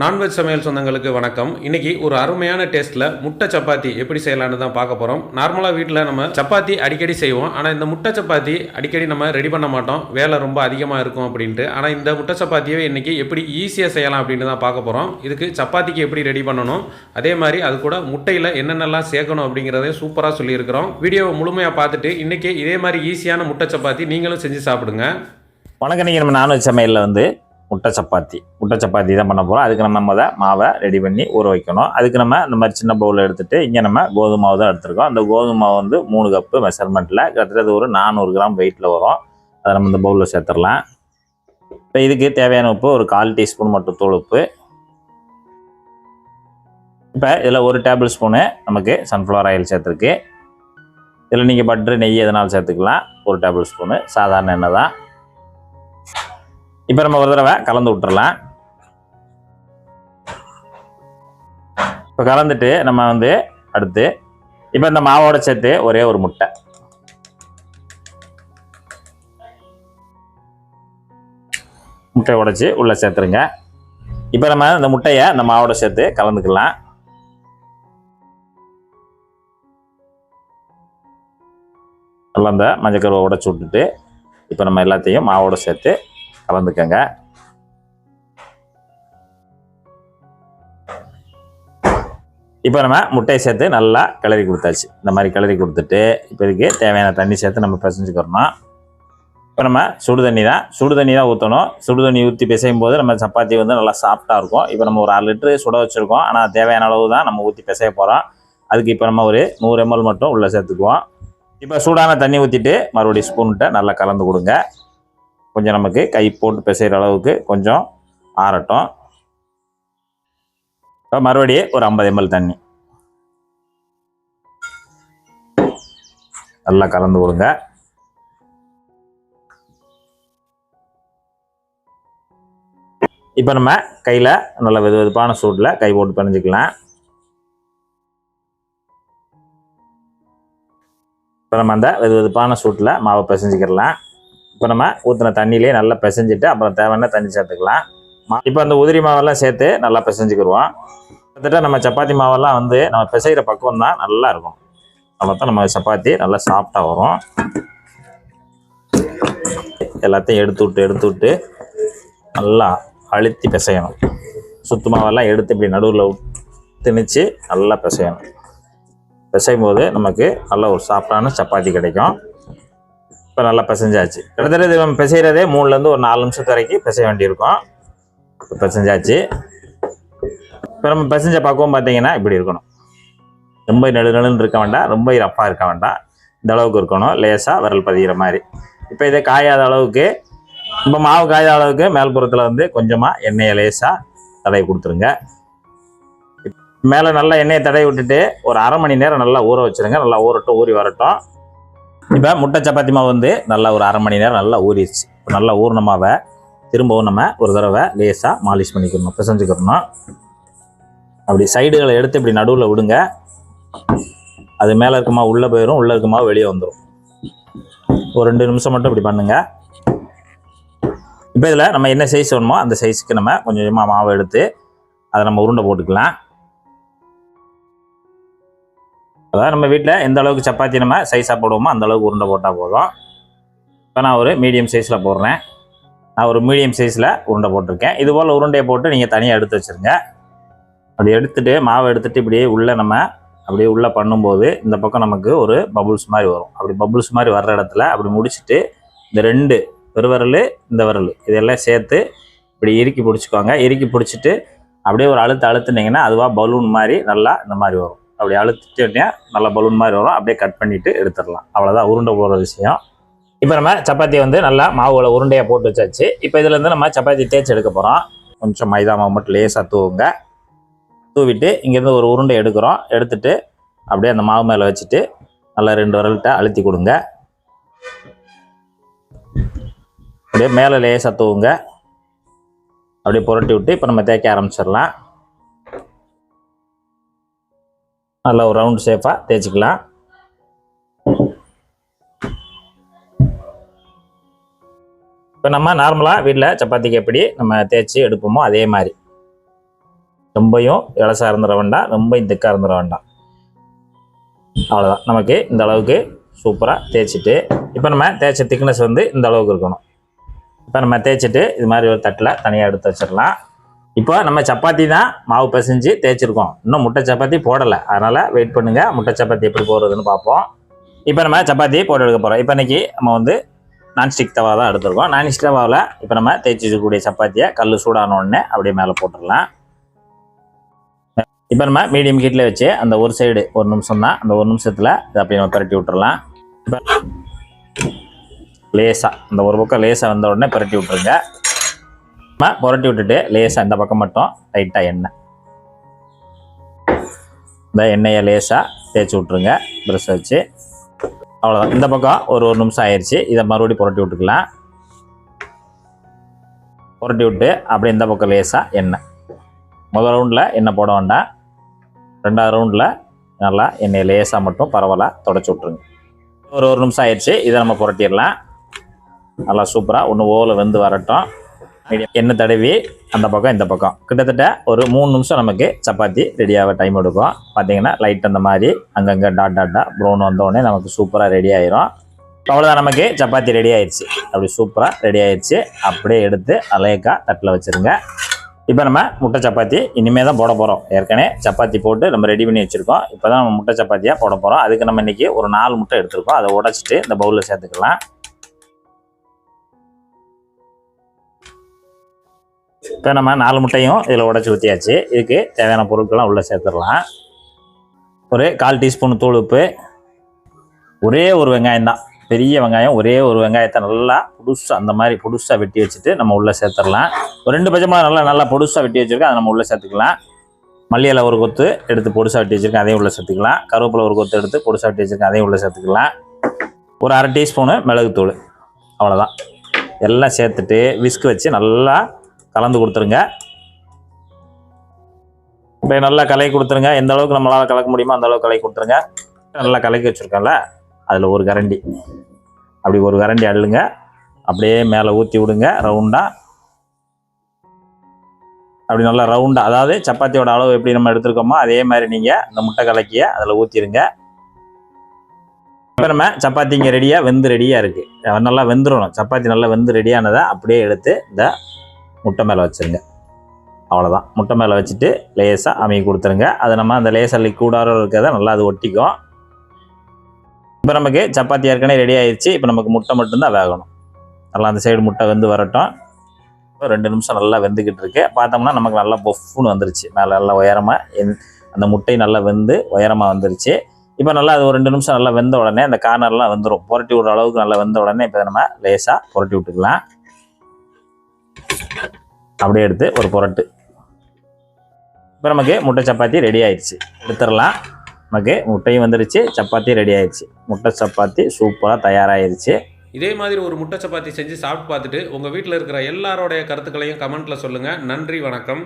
Non veg சமையல் சொந்தங்களுக்கு வணக்கம். இன்னைக்கு ஒரு அருமையான டேஸ்ட்டில் முட்டை சப்பாத்தி எப்படி செய்யலான்னு தான் பார்க்க போகிறோம் நார்மலாக வீட்டில் நம்ம சப்பாத்தி அடிக்கடி செய்வோம். ஆனால் இந்த முட்டை சப்பாத்தி அடிக்கடி நம்ம ரெடி பண்ண மாட்டோம். வேலை ரொம்ப அதிகமாக இருக்கும் அப்படின்ட்டு. ஆனால் இந்த முட்டை சப்பாத்தியை இன்னைக்கு எப்படி ஈஸியாக செய்யலாம் அப்படின்னு தான் பார்க்க போகிறோம் இதுக்கு சப்பாத்திக்கு எப்படி ரெடி பண்ணணும்? அதே மாதிரி அது கூட முட்டையில் என்னென்னலாம் சேர்க்கணும் அப்படிங்கிறதையும் சூப்பராக சொல்லியிருக்கிறோம். வீடியோவை முழுமையாக பார்த்துட்டு இன்னைக்கு இதே மாதிரி ஈஸியான முட்டை சப்பாத்தி நீங்களும் செஞ்சு சாப்பிடுங்க. வணக்கம். நீங்கள் நம்ம நான்வெஜ் சமையலில் வந்து முட்டை சப்பாத்தி. முட்டை சப்பாத்தி தான் பண்ண போகிறோம் அதுக்கு நம்ம முத மாவை ரெடி பண்ணி ஊற வைக்கணும். அதுக்கு நம்ம இந்த மாதிரி சின்ன பவுலில் எடுத்துகிட்டு இங்கே நம்ம கோதுமை மாவு தான் எடுத்துருக்கோம். அந்த கோதுமை மாவு வந்து மூணு கப்பு மெஷர்மெண்ட்டில் கிட்டத்தட்ட அது ஒரு நானூறு கிராம் வெயிட்டில் வரும். அதை நம்ம இந்த பவுலில் சேர்த்துடலாம். இப்போ இதுக்கு தேவையான உப்பு ஒரு கால் டீஸ்பூன் மட்டும் தூள் உப்பு. இப்போ இதில் ஒரு டேபிள் ஸ்பூனு நமக்கு சன்ஃப்ளவர் ஆயில் சேர்த்துருக்கு. இதில் நீங்கள் பட்ரு நெய் எதனாலும் சேர்த்துக்கலாம். ஒரு டேபிள் ஸ்பூனு சாதாரண எண்ணெய் தான். இப்போ நம்ம ஒரு தடவை கலந்து விட்டுறலாம். இப்போ கலந்துட்டு நம்ம வந்து அடுத்து இப்போ இந்த மாவோட சேர்த்து ஒரே ஒரு முட்டை. முட்டையை உடைச்சி உள்ளே சேர்த்துருங்க. இப்போ நம்ம இந்த முட்டையை இந்த மாவோட சேர்த்து கலந்துக்கலாம். நல்லா இந்த மஞ்சக்கருவை உடைச்சி விட்டுட்டு இப்போ நம்ம எல்லாத்தையும் மாவோட சேர்த்து கலந்துக்கங்க. இப்போ நம்ம முட்டையை சேர்த்து நல்லா கிளறி கொடுத்தாச்சு. இந்த மாதிரி கிளறி கொடுத்துட்டு இப்போ இதுக்கு தேவையான தண்ணி சேர்த்து நம்ம பிசைஞ்சுக்கிறோம் இப்போ நம்ம சுடு தண்ணி தான் சுடு தண்ணி தான் ஊற்றணும் சுடு தண்ணி ஊற்றி பிசையும் போது நம்ம சப்பாத்தி வந்து நல்லா சாஃப்டாக இருக்கும். இப்போ நம்ம ஒரு அரை லிட்டரு சுட வச்சுருக்கோம். ஆனால் தேவையான அளவு தான் நம்ம ஊற்றி பிசைய போகிறோம் அதுக்கு இப்போ நம்ம ஒரு நூறு எம்எல் மட்டும் உள்ளே சேர்த்துக்குவோம். இப்போ சூடான தண்ணி ஊற்றிட்டு மறுபடியும் ஸ்பூன்கிட்ட நல்லா கலந்து கொடுங்க. கொஞ்சம் நமக்கு கை போட்டு பிசைகிற அளவுக்கு கொஞ்சம் ஆறட்டும். இப்போ மறுபடியும் ஒரு ஐம்பது எம்எல் தண்ணி. நல்லா கலந்து கொடுங்க. இப்போ நம்ம கையில் நல்ல வெது வெதுப்பான சூட்டில் கை போட்டு பிணைஞ்சிக்கலாம். இப்போ நம்ம அந்த வெது வெதுப்பான சூட்டில் மாவை பிசைஞ்சிக்கிடலாம். இப்போ நம்ம ஊற்றின தண்ணியிலே நல்லா பிசைஞ்சிட்டு அப்புறம் தேவையான தண்ணி சேர்த்துக்கலாம். மா இப்போ அந்த உதிரி மாவெல்லாம் சேர்த்து நல்லா பிசைஞ்சுக்கிடுவோம் கிட்டத்தட்ட நம்ம சப்பாத்தி மாவெல்லாம் வந்து நம்ம பிசைகிற பக்குவம் தான் நல்லா இருக்கும். அப்போ தான் நம்ம சப்பாத்தி நல்லா சாஃப்டாக வரும். எல்லாத்தையும் எடுத்து விட்டு எடுத்து விட்டு நல்லா அழுத்தி பிசையணும். சுத்து மாவெல்லாம் எடுத்து இப்படி நடுவில் திணிச்சு நல்லா பிசையணும். பிசையும் போது நமக்கு நல்ல ஒரு சாஃப்டான சப்பாத்தி கிடைக்கும். இப்போ நல்லா பிசைஞ்சாச்சு. கிட்டத்தட்ட இது நம்ம பிசைகிறதே மூணுலேருந்து ஒரு நாலு நிமிஷத்து வரைக்கும் பிசைய வேண்டியிருக்கும். இப்போ பிசைஞ்சாச்சு. இப்போ நம்ம பிசைஞ்ச பக்குவம் பார்த்தீங்கன்னா இப்படி இருக்கணும். ரொம்ப நெடுநெடுன்னு இருக்க வேண்டாம். ரொம்ப ரப்பாக இருக்க வேண்டாம். இந்த அளவுக்கு இருக்கணும். லேசாக விரல் பதிகிற மாதிரி. இப்போ இதை காயாத அளவுக்கு இப்போ மாவு காயாத அளவுக்கு மேல்புறத்தில் வந்து கொஞ்சமாக எண்ணெயை லேசாக தடவி கொடுத்துருங்க. மேலே நல்லா எண்ணெயை தடவி விட்டுட்டு ஒரு அரை மணி நேரம் நல்லா ஊற வச்சுருங்க. நல்லா ஊறட்டும் ஊறி வரட்டும். இப்போ முட்டை சப்பாத்தி மாவு வந்து நல்லா ஒரு அரை மணி நேரம் நல்லா ஊறிடுச்சு. நல்லா ஊறின மாவை திரும்பவும் நம்ம ஒரு தடவை லேசாக மாலிஷ் பண்ணிக்கணும் பிசைஞ்சுக்கிறணும் அப்படி சைடுகளை எடுத்து இப்படி நடுவில் விடுங்க. அது மேலே இருக்குமா உள்ளே போயிடும் உள்ளே இருக்குமா வெளியே வந்துடும் ஒரு ரெண்டு நிமிஷம் மட்டும் இப்படி பண்ணுங்கள் இப்போ இதில் நம்ம என்ன சைஸ் வேணுமோ அந்த சைஸுக்கு நம்ம கொஞ்சம் கொஞ்சமாக மாவு எடுத்து அதை நம்ம உருண்டை போட்டுக்கலாம். அதாவது நம்ம வீட்டில் எந்த அளவுக்கு சப்பாத்தி நம்ம சைஸாக போடுவோமோ அந்த அளவுக்கு உருண்டை போட்டால் போதும். இப்போ நான் ஒரு மீடியம் சைஸில் போடுறேன். நான் ஒரு மீடியம் சைஸில் உருண்டை போட்டிருக்கேன். இது போல் உருண்டையை போட்டு நீங்கள் தனியாக எடுத்து வச்சுருங்க. அப்படி எடுத்துகிட்டு மாவை எடுத்துகிட்டு இப்படியே உள்ளே நம்ம அப்படியே உள்ளே பண்ணும்போது இந்த பக்கம் நமக்கு ஒரு பபுள்ஸ் மாதிரி வரும். அப்படி பபுள்ஸ் மாதிரி வர்ற இடத்துல அப்படி முடிச்சுட்டு இந்த ரெண்டு பெருவிரல் இந்த விரல் இதெல்லாம் சேர்த்து இப்படி இறுக்கி பிடிச்சிக்கோங்க. இறுக்கி பிடிச்சிட்டு அப்படியே ஒரு அழுத்து அழுத்துனீங்கன்னா அதுவாக பலூன் மாதிரி நல்லா இந்த மாதிரி வரும். அப்படி அழுத்திட்டே நல்லா பலூன் மாதிரி வரும். அப்படியே கட் பண்ணிவிட்டு எடுத்துடலாம். அவ்வளோதான் உருண்டை போடுற விஷயம். இப்போ நம்ம சப்பாத்தி வந்து நல்லா மாவுல உருண்டையாக போட்டு வச்சாச்சு. இப்போ இதுலேருந்து நம்ம சப்பாத்தி தேய்ச்சி எடுக்க போகிறோம் கொஞ்சம் மைதா மாவு மட்டும் லேசாக தூவுங்க. தூவிட்டு இங்கேருந்து ஒரு உருண்டை எடுக்கிறோம். எடுத்துட்டு அப்படியே அந்த மாவு மேலே வச்சுட்டு நல்லா ரெண்டு விரல்கிட்ட அழுத்தி கொடுங்க. அப்படியே மேலே லேசாக தூவுங்க. அப்படியே புரட்டி விட்டு இப்போ நம்ம தேய்க்க ஆரம்பிச்சிடலாம். நல்லா ஒரு ரவுண்ட் ஷேஃபாக தேய்ச்சிக்கலாம். இப்போ நம்ம நார்மலாக வீட்டில் சப்பாத்திக்கு எப்படி நம்ம தேய்ச்சி எடுப்போமோ அதே மாதிரி. ரொம்பையும் இலசாக இருந்துட வேண்டாம் ரொம்பையும் திக்காக இருந்துட வேண்டாம். அவ்வளோதான் நமக்கு இந்த அளவுக்கு சூப்பராக தேய்ச்சிட்டு இப்போ நம்ம தேய்ச்ச திக்னஸ் வந்து இந்த அளவுக்கு இருக்கணும். இப்போ நம்ம தேய்ச்சிட்டு இது மாதிரி ஒரு தட்டில் தனியாக எடுத்து வச்சிடலாம். இப்போ நம்ம சப்பாத்தி தான் மாவு பிசைஞ்சு தேய்ச்சிருக்கோம். இன்னும் முட்டை சப்பாத்தி போடலை. அதனால் வெயிட் பண்ணுங்கள் முட்டை சப்பாத்தி எப்படி போடுறதுன்னு பார்ப்போம். இப்போ நம்ம சப்பாத்தி போட்டு எடுக்க போகிறோம் இப்போ இன்றைக்கி நம்ம வந்து நான்ஸ்டிக் தவா தான் எடுத்துருக்கோம். நான்ஸ்டிக் தவாவில் இப்போ நம்ம தேய்ச்சி வச்சுக்கூடிய சப்பாத்தியை கல் சூடான உடனே அப்படியே மேலே போட்டுடலாம். இப்போ நம்ம மீடியம் ஹீட்டில் வச்சு அந்த ஒரு சைடு ஒரு நிமிஷம் தான் அந்த ஒரு நிமிஷத்தில் இதை அப்படியே நம்ம பரட்டி விட்டுறலாம். இப்போ லேசாக அந்த ஒரு பக்கம் லேசாக வந்த உடனே பரட்டி விட்டுருங்க. புரட்டி விட்டுட்டு லேசாக இந்த பக்கம் மட்டும் லைட்டாக எண்ணெய். இந்த எண்ணெயை லேசாக தேய்ச்சி விட்ருங்க ப்ரெஷ் வச்சு. அவ்வளோதான் இந்த பக்கம் ஒரு ஒரு நிமிஷம் ஆயிடுச்சு இதை மறுபடியும் புரட்டி விட்டுக்கலாம். புரட்டி விட்டு அப்படியே இந்த பக்கம் லேசாக எண்ணெய். முதல் ரவுண்டில் எண்ணெய் போட வேண்டாம். ரெண்டாவது ரவுண்டில் நல்லா எண்ணெயை லேசாக மட்டும் பரவாயில்ல தொடச்சி விட்ருங்க ஒரு ஒரு நிமிஷம் ஆயிடுச்சு இதை நம்ம புரட்டிடலாம். நல்லா சூப்பராக ஒன்று ஓவில் வெந்து வரட்டும். மீடியம் எண்ணெய் தடவி அந்த பக்கம் இந்த பக்கம். கிட்டத்தட்ட ஒரு மூணு நிமிஷம் நமக்கு சப்பாத்தி ரெடியாக டைம் எடுக்கும். பார்த்தீங்கன்னா லைட் அந்த மாதிரி அங்கங்கே டாட் டாட்டா ப்ரௌன் வந்தோடனே நமக்கு சூப்பராக ரெடி ஆயிரும். அவ்வளோதான் நமக்கு சப்பாத்தி ரெடி ஆயிடுச்சு. அப்படி சூப்பராக ரெடி ஆயிடுச்சு. அப்படியே எடுத்து அலையக்கா தட்டில் வச்சுருங்க. இப்போ நம்ம முட்டை சப்பாத்தி இனிமே தான் போட போகிறோம் ஏற்கனவே சப்பாத்தி போட்டு நம்ம ரெடி பண்ணி வச்சுருக்கோம். இப்போ தான் நம்ம முட்டை சப்பாத்தியாக போட போகிறோம் அதுக்கு நம்ம இன்றைக்கி ஒரு நாலு முட்டை எடுத்துருக்கோம். அதை உடச்சிட்டு இந்த பவுலில் சேர்த்துக்கலாம். இப்போ நம்ம நாலு முட்டையும் இதில் உடச்சி ஊற்றியாச்சு இதுக்கு தேவையான பொருட்கள்லாம் உள்ளே சேர்த்துடலாம். ஒரு கால் டீஸ்பூன் தூள் உப்பு. ஒரே ஒரு வெங்காயம் தான். பெரிய வெங்காயம் ஒரே ஒரு வெங்காயத்தை நல்லா புதுசாக அந்த மாதிரி புதுசாக வெட்டி வச்சுட்டு நம்ம உள்ளே சேர்த்துடலாம். ஒரு ரெண்டு பச்சை மிளகா நல்லா நல்லா புதுசாக வெட்டி வச்சுருக்கோம் அதை நம்ம உள்ளே சேர்த்துக்கலாம். மல்லி இலை ஒரு கொத்து எடுத்து பொடிசாக வெட்டி வச்சுருக்கேன் அதையும் உள்ளே சேர்த்துக்கலாம். கருவேப்பிலை ஒரு கொத்து எடுத்து பொடிசாக வெட்டி வச்சுருக்கேன் அதையும் உள்ளே சேர்த்துக்கலாம். ஒரு அரை டீஸ்பூனு மிளகுத்தூள். அவ்வளோதான் எல்லாம் சேர்த்துட்டு விஸ்க் வச்சு நல்லா கலந்து கொடுத்துருங்க. இப்போ நல்லா கலக்கி கொடுத்துருங்க. எந்த அளவுக்கு நம்மளால் கலக்க முடியுமோ அந்த அளவுக்கு கலக்கி கொடுத்துருங்க. நல்லா கலக்கி வச்சுருக்கோம்ல? அதில் ஒரு கரண்டி. அப்படி ஒரு கரண்டி அள்ளுங்க. அப்படியே மேலே ஊற்றி விடுங்க. ரவுண்டாக அப்படி நல்லா ரவுண்டாக அதாவது சப்பாத்தியோட அளவு எப்படி நம்ம எடுத்துருக்கோமோ அதே மாதிரி நீங்கள் இந்த முட்டை கலக்கிய அதில் ஊற்றிடுங்க இப்போ நம்ம சப்பாத்தி இங்கே ரெடியாக வெந்து ரெடியாக இருக்குது நல்லா வெந்துடணும் சப்பாத்தி நல்லா வெந்து ரெடியானதை அப்படியே எடுத்து இந்த முட்டை மேலே வச்சுருங்க. அவ்வளோதான் முட்டை மேலே வச்சுட்டு லேசாக அமைய கொடுத்துருங்க. அது நம்ம அந்த லேசாக லிக்விடாக இருக்கிறத நல்லா அது ஒட்டிக்கும். இப்போ நமக்கு சப்பாத்தி ஏற்கனவே ரெடி ஆயிடுச்சு இப்போ நமக்கு முட்டை மட்டும்தான் வேகணும். நல்லா அந்த சைடு முட்டை வெந்து வரட்டும். இப்போ ரெண்டு நிமிஷம் நல்லா வெந்துக்கிட்டு இருக்கு. பார்த்தோம்னா நமக்கு நல்லா பொஃப்னு வந்துருச்சு. மேலே நல்லா உயரமாக அந்த முட்டை நல்லா வெந்து உயரமாக வந்துருச்சு. இப்போ நல்லா அது ஒரு ரெண்டு நிமிஷம் நல்லா வெந்த உடனே அந்த கார்னர்லாம் வந்துடும் புரட்டி விடுற அளவுக்கு நல்லா வெந்த உடனே இப்போ நம்ம லேசாக புரட்டி விட்டுக்கலாம். அப்படியே எடுத்து ஒரு புரட்டு. இப்போ நமக்கு முட்டை சப்பாத்தி ரெடி ஆயிடுச்சு. எடுத்துடலாம். நமக்கு முட்டையும் வந்துருச்சு சப்பாத்தி ரெடி ஆயிடுச்சு. முட்டை சப்பாத்தி சூப்பராக தயாராகிருச்சு இதே மாதிரி ஒரு முட்டை சப்பாத்தி செஞ்சு சாப்பிட்டு பார்த்துட்டு உங்கள் வீட்டில் இருக்கிற எல்லாரோடைய கருத்துக்களையும் கமெண்ட்டில் சொல்லுங்கள் நன்றி வணக்கம்.